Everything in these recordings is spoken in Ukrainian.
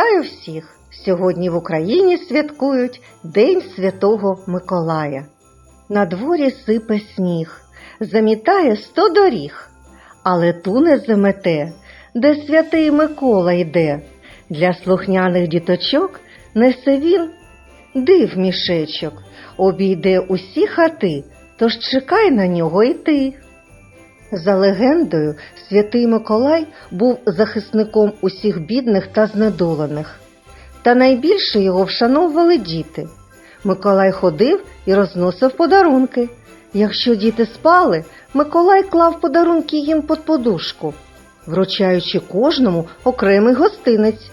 Вітаю всіх! Сьогодні в Україні святкують День Святого Миколая. На дворі сипе сніг, замітає сто доріг, але ту не замете, де святий Микола йде. Для слухняних діточок несе він див мішечок, обійде усі хати, тож чекай на нього й ти. За легендою, святий Миколай був захисником усіх бідних та знедолених. Та найбільше його вшановували діти. Миколай ходив і розносив подарунки. Якщо діти спали, Миколай клав подарунки їм під подушку, вручаючи кожному окремий гостинець.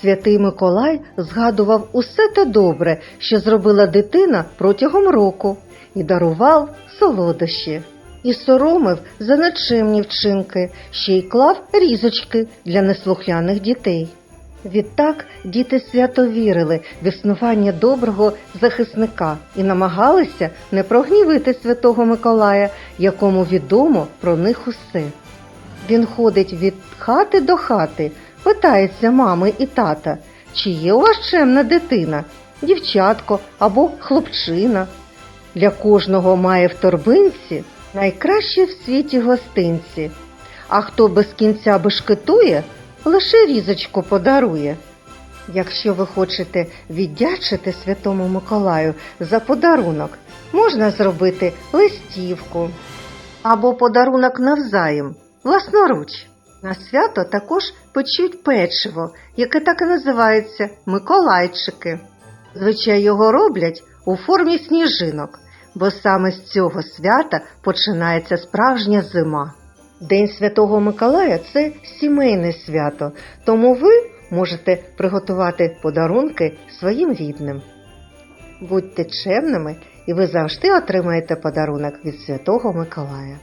Святий Миколай згадував усе те добре, що зробила дитина протягом року, і дарував солодощі і соромив за нечемні вчинки, ще й клав різочки для неслухляних дітей. Відтак діти свято вірили в існування доброго захисника і намагалися не прогнівити святого Миколая, якому відомо про них усе. Він ходить від хати до хати, питається мами і тата, чи є у вас чемна дитина, дівчатко або хлопчина. Для кожного має в торбинці найкраще в світі гостинці, а хто без кінця бешкетує, лише різочку подарує. Якщо ви хочете віддячити Святому Миколаю за подарунок, можна зробити листівку або подарунок навзаєм, власноруч. На свято також печуть печиво, яке так і називається Миколайчики. Звичай його роблять у формі сніжинок, бо саме з цього свята починається справжня зима. День Святого Миколая це сімейне свято, тому ви можете приготувати подарунки своїм рідним. Будьте чемними, і ви завжди отримаєте подарунок від Святого Миколая.